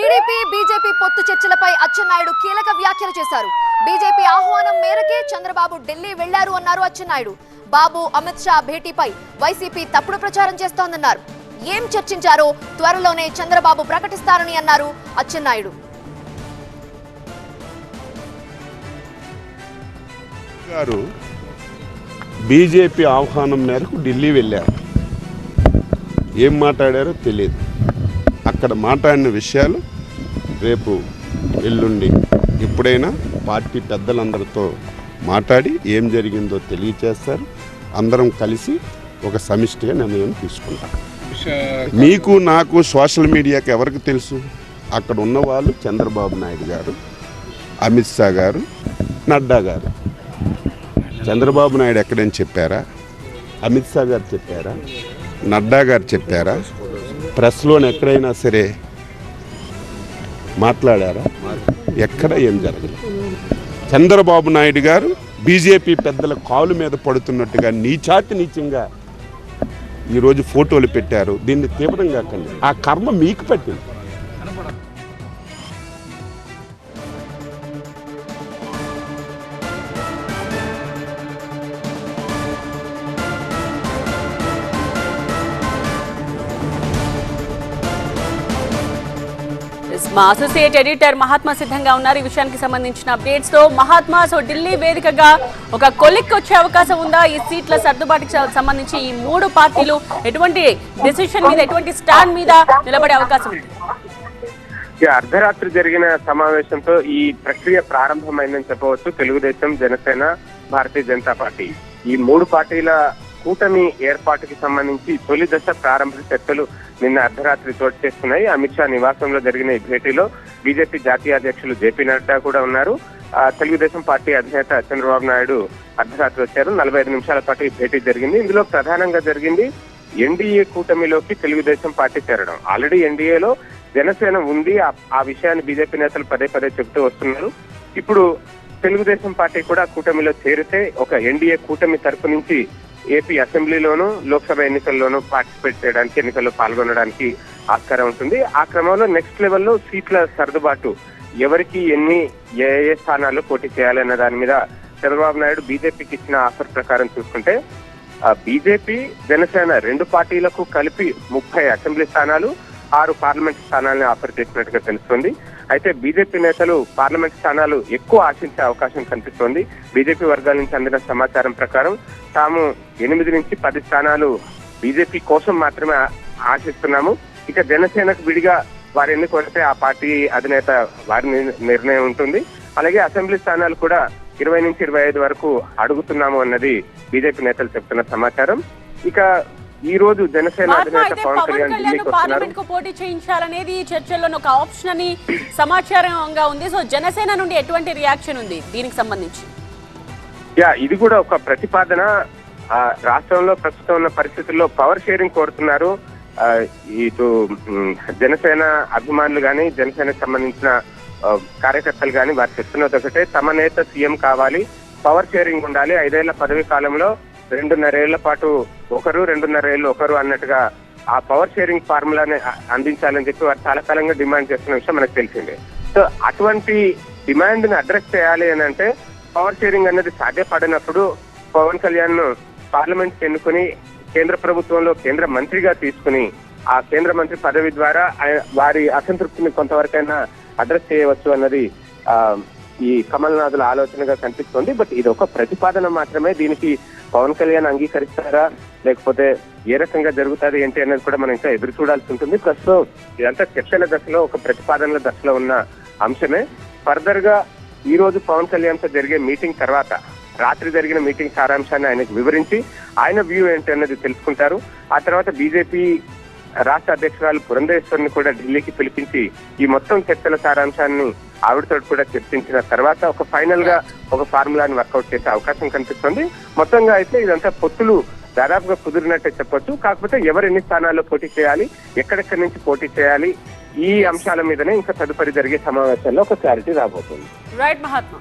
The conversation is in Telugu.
టీడీపీ బీజేపీ పొత్తు చర్చలపై అచ్చెన్నాయుడు కీలక వ్యాఖ్యలు చేశారు. బీజేపీ ఆహ్వానం మేరకే చంద్రబాబు ఢిల్లీ వెళ్ళారు అన్నారు అచ్చెన్నాయుడు. బాబు అమిత్ షా భేటీపై వైసీపీ తప్పుడు ప్రచారం చేస్తోందన్నారు. ఏం చర్చించారో త్వరలోనే చంద్రబాబు ప్రకటిస్తారని అన్నారు అచ్చెన్నాయుడు. గారు బీజేపీ ఆహ్వానం మేరకు ఢిల్లీ వెళ్ళారు ఏం మాట్లాడారో తెలియదు అక్కడ మాట్లాడిన విషయాలు రేపు ఎల్లుండి ఎప్పుడైనా పార్టీ పెద్దలందరితో మాట్లాడి ఏం జరిగిందో తెలియచేస్తారు. అందరం కలిసి ఒక సమిష్టిగా నిర్ణయం తీసుకుంటాం. మీకు నాకు సోషల్ మీడియాకి ఎవరికి తెలుసు? అక్కడ ఉన్న వాళ్ళు చంద్రబాబు నాయుడు గారు అమిత్ షా గారు నడ్డా గారు. చంద్రబాబు నాయుడు ఎక్కడని చెప్పారా? అమిత్ షా గారు చెప్పారా? నడ్డా గారు చెప్పారా? ప్రెస్లోని ఎక్కడైనా సరే మాట్లాడారా? ఎక్కడ ఏం జరగలేదు. చంద్రబాబు నాయుడు గారు బీజేపీ పెద్దల కాలు మీద పడుతున్నట్టుగా నీచాతి నీచంగా ఈరోజు ఫోటోలు పెట్టారు. దీన్ని తీవ్రంగా కండి ఆ కర్మ మీకు పట్టింది. మా అసోసియేట్ ఎడిటర్ మహాత్మా సిద్ధంగా ఉన్నారు. ఈ విషయానికి సంబంధించిన అప్డేట్స్తో మహాత్మా. సో ఢిల్లీ వేదికగా ఒక కొలిక్ వచ్చే అవకాశం ఉందా? ఈ సీట్ల సర్దుబాటుకి సంబంధించి ఈ మూడు పార్టీలు ఎటువంటి డెసిషన్ మీద ఎటువంటి స్టాండ్ మీద నిలబడే అవకాశం ఉంది? అర్ధరాత్రి జరిగిన సమావేశంతో ఈ ప్రక్రియ ప్రారంభమైందని చెప్పవచ్చు తెలుగుదేశం జనసేన భారతీయ జనతా పార్టీ. ఈ మూడు పార్టీల కూటమి ఏర్పాటుకి సంబంధించి తొలి దశ ప్రారంభ చర్చలు నిన్న అర్ధరాత్రి చోటు చేసుకున్నాయి. అమిత్ షా నివాసంలో జరిగిన ఈ భేటీలో బీజేపీ జాతీయ అధ్యక్షులు జేపీ నడ్డా కూడా ఉన్నారు. తెలుగుదేశం పార్టీ అధినేత చంద్రబాబు నాయుడు అర్ధరాత్రి వచ్చారు. నలభై ఐదు నిమిషాల పాటు ఈ భేటీ జరిగింది. ఇందులో ప్రధానంగా జరిగింది ఎన్డీఏ కూటమిలోకి తెలుగుదేశం పార్టీ చేరడం. ఆల్రెడీ ఎన్డీఏలో జనసేన ఉంది. ఆ- ఆ విషయాన్ని బీజేపీ నేతలు పదే పదే చెబుతూ వస్తున్నారు. ఇప్పుడు తెలుగుదేశం పార్టీ కూడా కూటమిలో చేరితే ఒక ఎన్డీఏ కూటమి తరపు నుంచి ఏపీ అసెంబ్లీలోను లోక్సభ ఎన్నికల్లోనూ పార్టిసిపేట్ చేయడానికి ఎన్నికల్లో పాల్గొనడానికి ఆస్కారం ఉంటుంది. ఆ క్రమంలో నెక్స్ట్ లెవెల్లో సీట్ల సర్దుబాటు ఎవరికి ఎన్ని ఏ ఏ స్థానాల్లో పోటీ చేయాలన్న దాని మీద చంద్రబాబు నాయుడు బీజేపీకి ఇచ్చిన ఆఫర్ ప్రకారం చూసుకుంటే ఆ బీజేపీ జనసేన రెండు పార్టీలకు కలిపి ముప్పై అసెంబ్లీ స్థానాలు ఆరు పార్లమెంట్ స్థానాలను ఆఫర్ చేసినట్టుగా తెలుస్తుంది. అయితే బీజేపీ నేతలు పార్లమెంట్ స్థానాలు ఎక్కువ ఆశించే అవకాశం కనిపిస్తోంది. బీజేపీ వర్గాల నుంచి అందిన సమాచారం ప్రకారం తాము ఎనిమిది నుంచి పది స్థానాలు బీజేపీ కోసం మాత్రమే ఆశిస్తున్నాము. ఇక జనసేనకు విడిగా వారు ఎన్ని కొడితే ఆ పార్టీ అధినేత వారి నిర్ణయం ఉంటుంది. అలాగే అసెంబ్లీ స్థానాలు కూడా ఇరవై నుంచి ఇరవై ఐదు వరకు అడుగుతున్నాము అన్నది బీజేపీ నేతలు చెప్తున్న సమాచారం. ఇక ఈ రోజు జనసేన మహాత్మా అధినేత అయితే పవన్ పవన్ కళ్యాణ్ కళ్యాణ్ ఢిల్లీకి వస్తున్నారు పార్లమెంట్కు పోటీ చేయించాలనేది చర్చల్లో ఒక ఆప్షన్ అని సమాచారంగా ఉంది. సో జనసేన నుండి ఎటువంటి రియాక్షన్ ఉంది దీనికి సంబంధించి? యా ఇది కూడా ఒక ప్రతిపాదన. ఆ, రాష్ట్రంలో ప్రస్తుతం ఉన్న పరిస్థితుల్లో పవర్ షేరింగ్ కోరుతున్నారు. ఇటు జనసేన అభిమానులు కానీ జనసేనకు సంబంధించిన కార్యకర్తలు కానీ వారు చెప్తున్నది ఒకటే. తమ నేత సీఎం కావాలి పవర్ షేరింగ్ ఉండాలి. ఐదేళ్ళ పదవి కాలంలో రెండున్నరేళ్ళ పాటు ఒకరు రెండున్నరేళ్ళు ఒకరు అన్నట్టుగా ఆ పవర్ షేరింగ్ ఫార్ములాని అందించాలని చెప్పి వారు చాలా కాలంగా డిమాండ్ చేస్తున్న విషయం మనకు తెలిసిందే. సో అటువంటి డిమాండ్ని అడ్రస్ చేయాలి అని అంటే పవర్ షేరింగ్ అనేది సాధ్యపడినప్పుడు పవన్ కళ్యాణ్ను పార్లమెంట్ ఎన్నుకుని కేంద్ర ప్రభుత్వంలో కేంద్ర మంత్రిగా తీసుకుని ఆ కేంద్ర మంత్రి పదవి ద్వారా ఆయన- వారి అసంతృప్తిని కొంతవరకైనా అడ్రస్ చేయవచ్చు అన్నది ఆ, ఈ కమల్నాథుల ఆలోచనగా కనిపిస్తోంది. బట్ ఇది ఒక ప్రతిపాదన మాత్రమే. దీనికి పవన్ కళ్యాణ్ అంగీకరిస్తారా? లేకపోతే ఏ రకంగా జరుగుతుంది ఏంటి అనేది కూడా మనం ఇంకా ఎదురు చూడాల్సి ఉంటుంది. ప్రస్తుతం ఇదంతా చర్చల దశలో ఒక ప్రతిపాదనల దశలో ఉన్న అంశమే. ఫర్దర్గా ఈ రోజు పవన్ కళ్యాణ్తో జరిగే మీటింగ్ తర్వాత రాత్రి జరిగిన మీటింగ్ సారాంశాన్ని ఆయనకు వివరించి ఆయన వ్యూ ఏంటి అన్నది తెలుసుకుంటారు. ఆ తర్వాత బీజేపీ రాష్ట్ర అధ్యక్షురాలు పురంధేశ్వరిని కూడా ఢిల్లీకి పిలిపించి ఈ మొత్తం చర్చల సారాంశాన్ని ఆవిడతో కూడా చర్చించిన తర్వాత ఒక ఫైనల్గా ఒక ఫార్ములాని వర్కౌట్ చేసే అవకాశం కనిపిస్తుంది. మొత్తంగా అయితే ఇదంతా పొత్తులు దాదాపుగా కుదిరినట్టే చెప్పొచ్చు. కాకపోతే ఎవరు ఎన్ని స్థానాల్లో పోటీ చేయాలి ఎక్కడెక్కడి నుంచి పోటీ చేయాలి ఈ అంశాల మీదనే ఇంకా తదుపరి జరిగే సమావేశాల్లో ఒక క్లారిటీ రాబోతుంది. రైట్ మహాత్మా